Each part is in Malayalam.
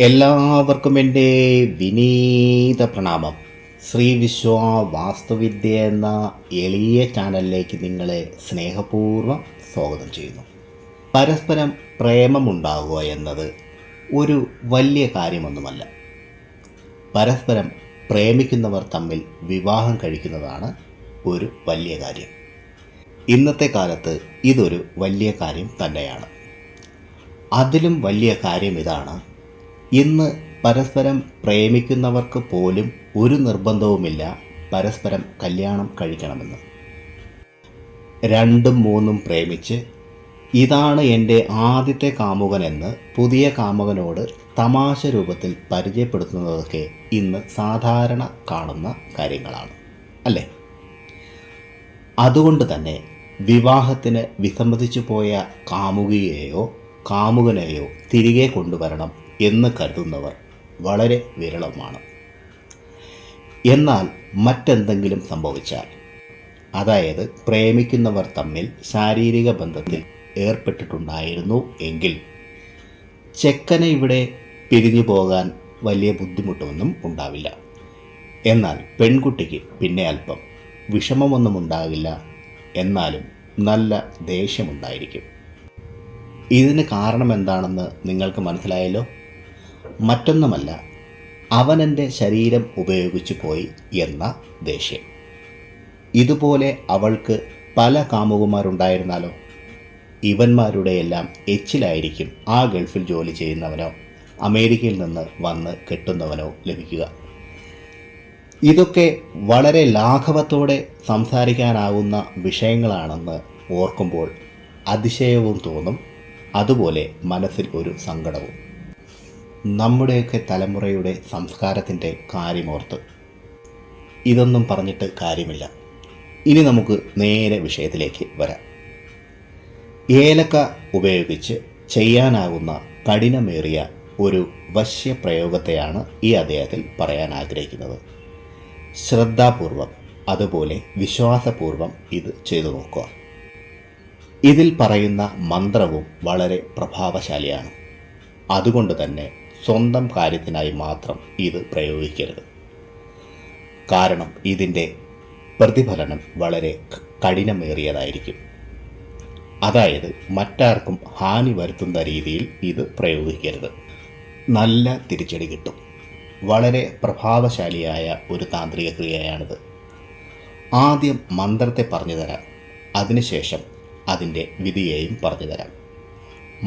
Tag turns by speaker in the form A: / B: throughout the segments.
A: എല്ലാവർക്കും എന്റെ വിനീത പ്രണാമം. ശ്രീ വിശ്വ വാസ്തുവിദ്യ എന്ന എളിയ ചാനലിലേക്ക് നിങ്ങളെ സ്നേഹപൂർവം സ്വാഗതം ചെയ്യുന്നു. പരസ്പരം പ്രേമമുണ്ടാകുക എന്നത് ഒരു വലിയ കാര്യമൊന്നുമല്ല. പരസ്പരം പ്രേമിക്കുന്നവർ തമ്മിൽ വിവാഹം കഴിക്കുന്നതാണ് ഒരു വലിയ കാര്യം. ഇന്നത്തെ കാലത്ത് ഇതൊരു വലിയ കാര്യം തന്നെയാണ്. അതിലും വലിയ കാര്യം ഇതാണ് ഇന്ന് പരസ്പരം പ്രേമിക്കുന്നവർക്ക് പോലും ഒരു നിർബന്ധവുമില്ല പരസ്പരം കല്യാണം കഴിക്കണമെന്ന്. രണ്ടും മൂന്നും പ്രേമിച്ച് ഇതാണ് എന്റെ ആദ്യത്തെ കാമുകനെന്ന് പുതിയ കാമുകനോട് തമാശ രൂപത്തിൽ പരിചയപ്പെടുത്തുന്നതൊക്കെ ഇന്ന് സാധാരണ കാണുന്ന കാര്യങ്ങളാണ് അല്ലേ? അതുകൊണ്ട് തന്നെ വിവാഹത്തിന് വിസമ്മതിച്ചു പോയ കാമുകിയെയോ കാമുകനെയോ തിരികെ കൊണ്ടുവരണം എന്ന് കരുതുന്നവർ വളരെ വിരളമാണ്. എന്നാൽ മറ്റെന്തെങ്കിലും സംഭവിച്ചാൽ അതായത് പ്രേമിക്കുന്നവർ തമ്മിൽ ശാരീരിക ബന്ധത്തിൽ ഏർപ്പെട്ടിട്ടുണ്ടായിരുന്നു എങ്കിൽ ചെക്കനെ ഇവിടെ പിരിഞ്ഞു പോകാൻ വലിയ ബുദ്ധിമുട്ടൊന്നും ഉണ്ടാവില്ല. എന്നാൽ പെൺകുട്ടിക്ക് പിന്നെ അല്പം വിഷമമൊന്നും ഉണ്ടാകില്ല എന്നാലും നല്ല ദേഷ്യമുണ്ടായിരിക്കും. ഇതിന് കാരണം എന്താണെന്ന് നിങ്ങൾക്ക് മനസ്സിലായല്ലോ? മറ്റൊന്നുമല്ല അവനെന്റെ ശരീരം ഉപയോഗിച്ചു പോയി എന്ന ദേഷ്യം. ഇതുപോലെ അവൾക്ക് പല കാമുകന്മാരുണ്ടായിരുന്നാലോ? ഇവന്മാരുടെയെല്ലാം എച്ചിലായിരിക്കും ആ ഗൾഫിൽ ജോലി ചെയ്യുന്നവനോ അമേരിക്കയിൽ നിന്ന് വന്ന് കെട്ടുന്നവനോ ലഭിക്കുക. ഇതൊക്കെ വളരെ ലാഘവത്തോടെ സംസാരിക്കാനാവുന്ന വിഷയങ്ങളാണെന്ന് ഓർക്കുമ്പോൾ അതിശയവും തോന്നും അതുപോലെ മനസ്സിൽ ഒരു സങ്കടവും. നമ്മുടെയൊക്കെ തലമുറയുടെ സംസ്കാരത്തിന്റെ കാര്യമോർത്ത്. ഇതൊന്നും പറഞ്ഞിട്ട് കാര്യമില്ല. ഇനി നമുക്ക് നേരെ വിഷയത്തിലേക്ക് വരാം. ഏലക്ക ഉപയോഗിച്ച് ചെയ്യാനാകുന്ന കഠിനമേറിയ ഒരു വശ്യപ്രയോഗത്തെയാണ് ഈ അദ്ദേഹത്തിൽ പറയാൻ ആഗ്രഹിക്കുന്നത്. ശ്രദ്ധാപൂർവം അതുപോലെ വിശ്വാസപൂർവം ഇത് ചെയ്തു നോക്കുക. ഇതിൽ പറയുന്ന മന്ത്രവും വളരെ പ്രഭാവശാലിയാണ്. അതുകൊണ്ട് തന്നെ സ്വന്തം കാര്യത്തിനായി മാത്രം ഇത് പ്രയോഗിക്കരുത്. കാരണം ഇതിന്റെ പ്രതിഫലനം വളരെ കഠിനമേറിയതായിരിക്കും. അതായത് മറ്റാർക്കും ഹാനി വരുത്തുന്ന രീതിയിൽ ഇത് പ്രയോഗിക്കരുത്. നല്ല തിരിച്ചടി കിട്ടും. വളരെ പ്രഭാവശാലിയായ ഒരു താന്ത്രിക ക്രിയയാണിത്. ആദ്യം മന്ത്രത്തെ പറഞ്ഞു തരാം അതിനുശേഷം അതിന്റെ വിധിയെയും പറഞ്ഞു തരാം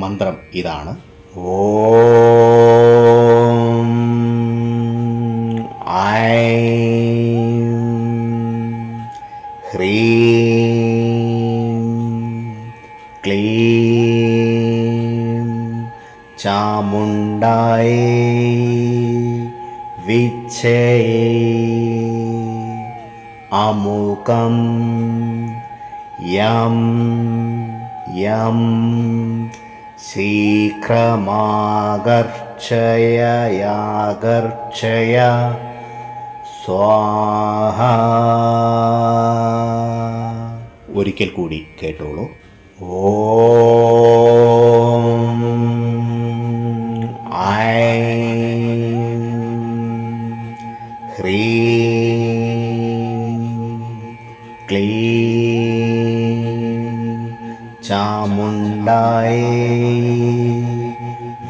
A: മന്ത്രം ഇതാണ് ॐ ऐं ह्रीं क्लीं चामुण्डाय विच्छे अमुकं यं यं ശീഘ്രമാകർച്ചയാകർച്ചയ സ്വാഹ ഒരിക്കൽ കൂടി കേട്ടോളൂ. ഓം ചാമുണ്ടായേ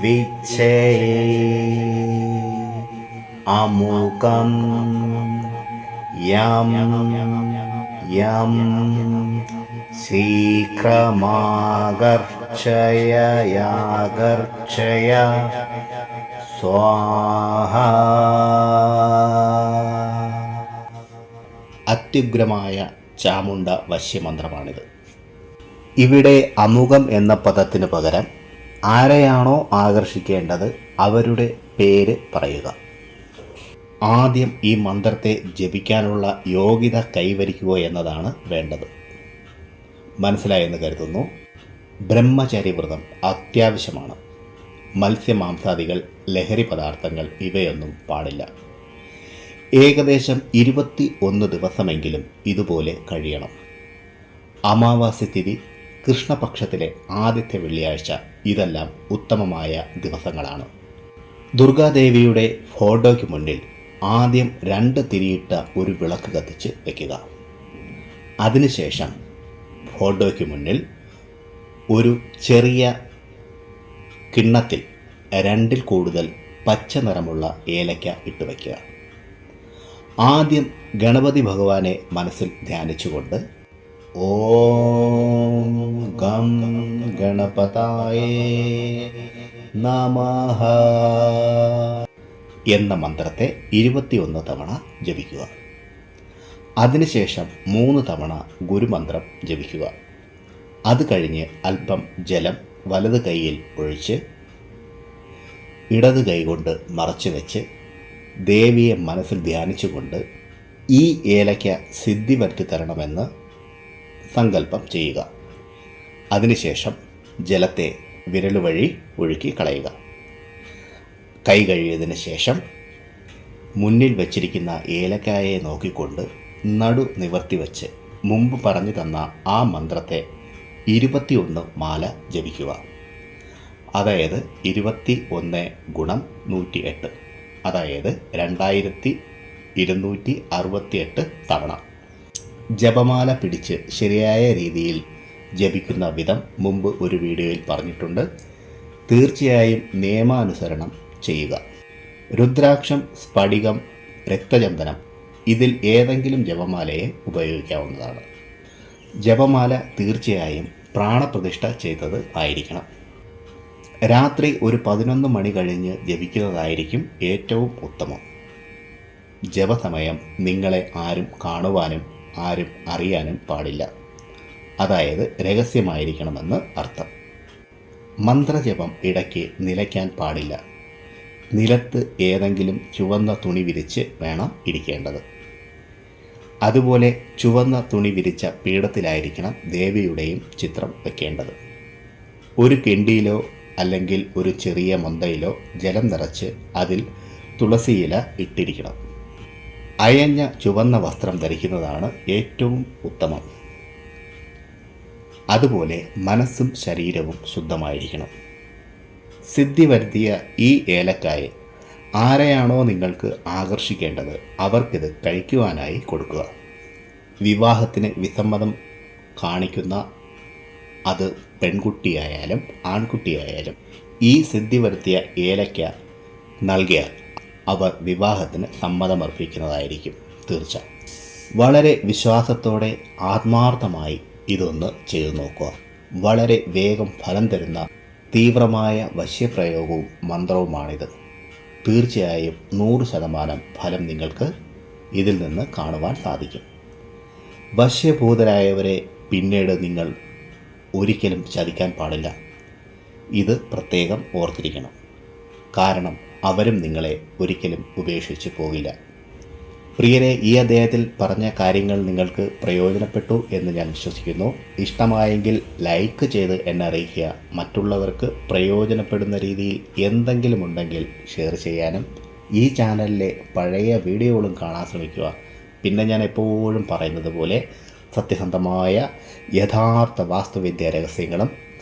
A: വിച്ഛയേ അമുകം യം യം ശീഘ്രമാകർച്ചയാകർച്ചയ സ്വാഹ. അത്യുഗ്രമായ ചാമുണ്ട വശ്യമന്ത്രമാണിത്. ഇവിടെ അമുഖം എന്ന പദത്തിന് പകരം ആരെയാണോ ആകർഷിക്കേണ്ടത് അവരുടെ പേര് പറയുക. ആദ്യം ഈ മന്ത്രത്തെ ജപിക്കാനുള്ള യോഗ്യത കൈവരിക്കുക എന്നതാണ് വേണ്ടത്. മനസ്സിലായെന്ന് കരുതുന്നു. ബ്രഹ്മചര്യവ്രതം അത്യാവശ്യമാണ്. മത്സ്യമാംസാദികൾ ലഹരി പദാർത്ഥങ്ങൾ ഇവയൊന്നും പാടില്ല. ഏകദേശം ഇരുപത്തി ഒന്ന് ദിവസമെങ്കിലും ഇതുപോലെ കഴിയണം. അമാവാസ്യ തിഥി കൃഷ്ണപക്ഷത്തിലെ ആദ്യത്തെ വെള്ളിയാഴ്ച ഇതെല്ലാം ഉത്തമമായ ദിവസങ്ങളാണ്. ദുർഗാദേവിയുടെ ഫോട്ടോയ്ക്ക് മുന്നിൽ ആദ്യം രണ്ട് തിരിയിട്ട ഒരു വിളക്ക് കത്തിച്ച് വയ്ക്കുക അതിനുശേഷം ഫോട്ടോയ്ക്ക് മുന്നിൽ ഒരു ചെറിയ കിണ്ണത്തിൽ രണ്ടിൽ കൂടുതൽ പച്ച നിറമുള്ള ഏലക്ക ഇട്ട് വയ്ക്കുക ആദ്യം ഗണപതി ഭഗവാനെ മനസ്സിൽ ധ്യാനിച്ചുകൊണ്ട് ഓം ഗം ഗണപതായേ നമഃ. എന്ന മന്ത്രത്തെ ഇരുപത്തിയൊന്ന് തവണ ജപിക്കുക. അതിനുശേഷം മൂന്ന് തവണ ഗുരുമന്ത്രം ജപിക്കുക. അത് കഴിഞ്ഞ് അല്പം ജലം വലത് കൈയിൽ ഒഴിച്ച് ഇടത് കൈകൊണ്ട് മറച്ചു വെച്ച് ദേവിയെ മനസ്സിൽ ധ്യാനിച്ചുകൊണ്ട് ഈ ഏലയ്ക്ക സിദ്ധി വരുത്തി തരണമെന്ന് സങ്കല്പം ചെയ്യുക. അതിനുശേഷം ജലത്തെ വിരൽ വഴി ഒഴുക്കി കളയുക. കൈ കഴിയതിന് ശേഷം മുന്നിൽ വച്ചിരിക്കുന്ന ഏലക്കായെ നോക്കിക്കൊണ്ട് നടു നിവർത്തി വച്ച് മുമ്പ് പറഞ്ഞു തന്ന ആ മന്ത്രത്തെ ഇരുപത്തിയൊന്ന് മാല ജപിക്കുക. അതായത് ഇരുപത്തി ഒന്ന് ഗുണം നൂറ്റി എട്ട് അതായത് രണ്ടായിരത്തി ഇരുന്നൂറ്റി അറുപത്തി എട്ട് തവണ. ജപമാല പിടിച്ച് ശരിയായ രീതിയിൽ ജപിക്കുന്ന വിധം മുമ്പ് ഒരു വീഡിയോയിൽ പറഞ്ഞിട്ടുണ്ട്. തീർച്ചയായും നിയമാനുസരണം ചെയ്യുക. രുദ്രാക്ഷം സ്ഫടികം രക്തചന്ദനം ഇതിൽ ഏതെങ്കിലും ജപമാലയെ ഉപയോഗിക്കാവുന്നതാണ്. ജപമാല തീർച്ചയായും പ്രാണപ്രതിഷ്ഠ ചെയ്തത് ആയിരിക്കണം. രാത്രി ഒരു പതിനൊന്ന് മണി കഴിഞ്ഞ് ജപിക്കുന്നതായിരിക്കും ഏറ്റവും ഉത്തമം. ജപസമയം നിങ്ങളെ ആരും കാണുവാനും ആരും അറിയാനും പാടില്ല. അതായത് രഹസ്യമായിരിക്കണമെന്ന് അർത്ഥം. മന്ത്രജപം ഇടയ്ക്ക് നിലയ്ക്കാൻ പാടില്ല. നിലത്ത് ഏതെങ്കിലും ചുവന്ന തുണി വിരിച്ച് വേണം ഇരിക്കേണ്ടത്. അതുപോലെ ചുവന്ന തുണി വിരിച്ച പീഠത്തിലായിരിക്കണം ദേവിയുടെയും ചിത്രം വയ്ക്കേണ്ടത് ഒരു കെണ്ടിയിലോ അല്ലെങ്കിൽ ഒരു ചെറിയ മൊന്തയിലോ ജലം നിറച്ച് അതിൽ തുളസിയില ഇട്ടിരിക്കണം. അയഞ്ഞ ചുവന്ന വസ്ത്രം ധരിക്കുന്നതാണ് ഏറ്റവും ഉത്തമം. അതുപോലെ മനസ്സും ശരീരവും ശുദ്ധമായിരിക്കണം. സിദ്ധി വരുത്തിയ ഈ ഏലക്കായെ ആരെയാണോ നിങ്ങൾക്ക് ആകർഷിക്കേണ്ടത് അവർക്കിത് കഴിക്കുവാനായി കൊടുക്കുക. വിവാഹത്തിന് വിസമ്മതം കാണിക്കുന്ന അത് പെൺകുട്ടിയായാലും ആൺകുട്ടിയായാലും ഈ സിദ്ധി വരുത്തിയ ഏലക്ക നൽകിയാൽ അവർ വിവാഹത്തിന് സമ്മതമർപ്പിക്കുന്നതായിരിക്കും. തീർച്ച. വളരെ വിശ്വാസത്തോടെ ആത്മാർത്ഥമായി ഇതൊന്ന് ചെയ്തു നോക്കുക. വളരെ വേഗം ഫലം തരുന്ന തീവ്രമായ വശ്യപ്രയോഗവും മന്ത്രവുമാണിത്. തീർച്ചയായും നൂറ് ശതമാനം ഫലം നിങ്ങൾക്ക് ഇതിൽ നിന്ന് കാണുവാൻ സാധിക്കും. വശ്യഭൂതരായവരെ പിന്നീട് നിങ്ങൾ ഒരിക്കലും ചതിക്കാൻ പാടില്ല. ഇത് പ്രത്യേകം ഓർത്തിരിക്കണം. കാരണം അവരും നിങ്ങളെ ഒരിക്കലും ഉപേക്ഷിച്ചു പോകില്ല. പ്രിയരെ ഈ അദ്ദേഹത്തിൽ പറഞ്ഞ കാര്യങ്ങൾ നിങ്ങൾക്ക് പ്രയോജനപ്പെട്ടു എന്ന് ഞാൻ വിശ്വസിക്കുന്നു. ഇഷ്ടമായെങ്കിൽ ലൈക്ക് ചെയ്ത് എന്നെ അറിയിക്കുക. മറ്റുള്ളവർക്ക് പ്രയോജനപ്പെടുന്ന രീതിയിൽ എന്തെങ്കിലും ഉണ്ടെങ്കിൽ ഷെയർ ചെയ്യാനും ഈ ചാനലിലെ പഴയ വീഡിയോകളും കാണാൻ ശ്രമിക്കുക. പിന്നെ ഞാൻ എപ്പോഴും പറയുന്നത് പോലെ സത്യസന്ധമായ യഥാർത്ഥ വാസ്തുവിദ്യ രഹസ്യങ്ങളും